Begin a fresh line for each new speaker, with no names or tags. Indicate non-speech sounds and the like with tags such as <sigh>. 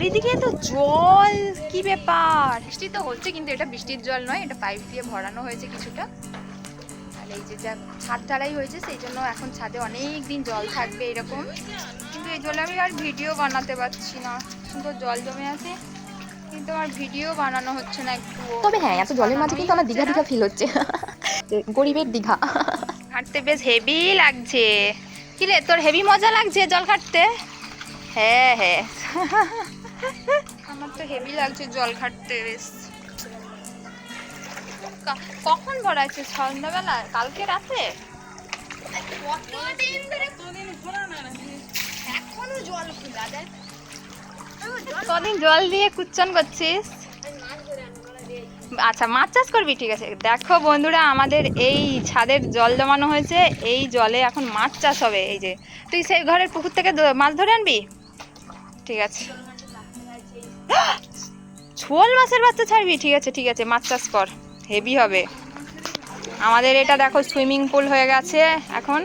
চারিদিকে তো জল কি ব্যাপার? বৃষ্টি তো হচ্ছে কিন্তু এটা বৃষ্টির জল নয় এটা পাইপ দিয়ে ভরানো হয়েছে কিছুটা। আর এই যে যা ছাদ ঢালাই হয়েছে সেই জন্য এখন ছাদে অনেক দিন জল থাকবে এরকম। কিন্তু এই জলে আমি আর ভিডিও বানাতে পারছি না। সুন্দর জল জমে আছে কিন্তু আমার ভিডিও বানানো হচ্ছে না একটু।
তবে হ্যাঁ এত জলের মাঝে কিন্তু আমার দীঘা দীঘা ফিল হচ্ছে। গরিবের দীঘা।
হাঁটতে বেশ হেভি লাগছে। কি রে তোর হেভি মজা লাগছে জল কাটতে হ্যাঁ হ্যাঁ। আমার তো হেভি লাগছে জল কাটতে বেশ। কখন ভরাইছে সন্ধ্যাবেলা? কালকে রাতে? কদিন জল দিয়ে কুচ্চন করছিস? আচ্ছা মাছ চাষ করবি? ঠিক আছে। দেখো বন্ধুরা আমাদের এই ছাদের জল জমানো হয়েছে। এই জলে এখন মাছ চাষ হবে। এই যে তুই সেই ঘরের পুকুর থেকে মাছ ধরে আনবি? ঠিক আছে। <gasps> ছোল মাছের বাচ্চা ছাড়বি? ঠিক আছে ঠিক আছে, মাছ চাষ কর। হেভি হবে। আমাদের এটা দেখো সুইমিং পুল হয়ে গেছে। এখন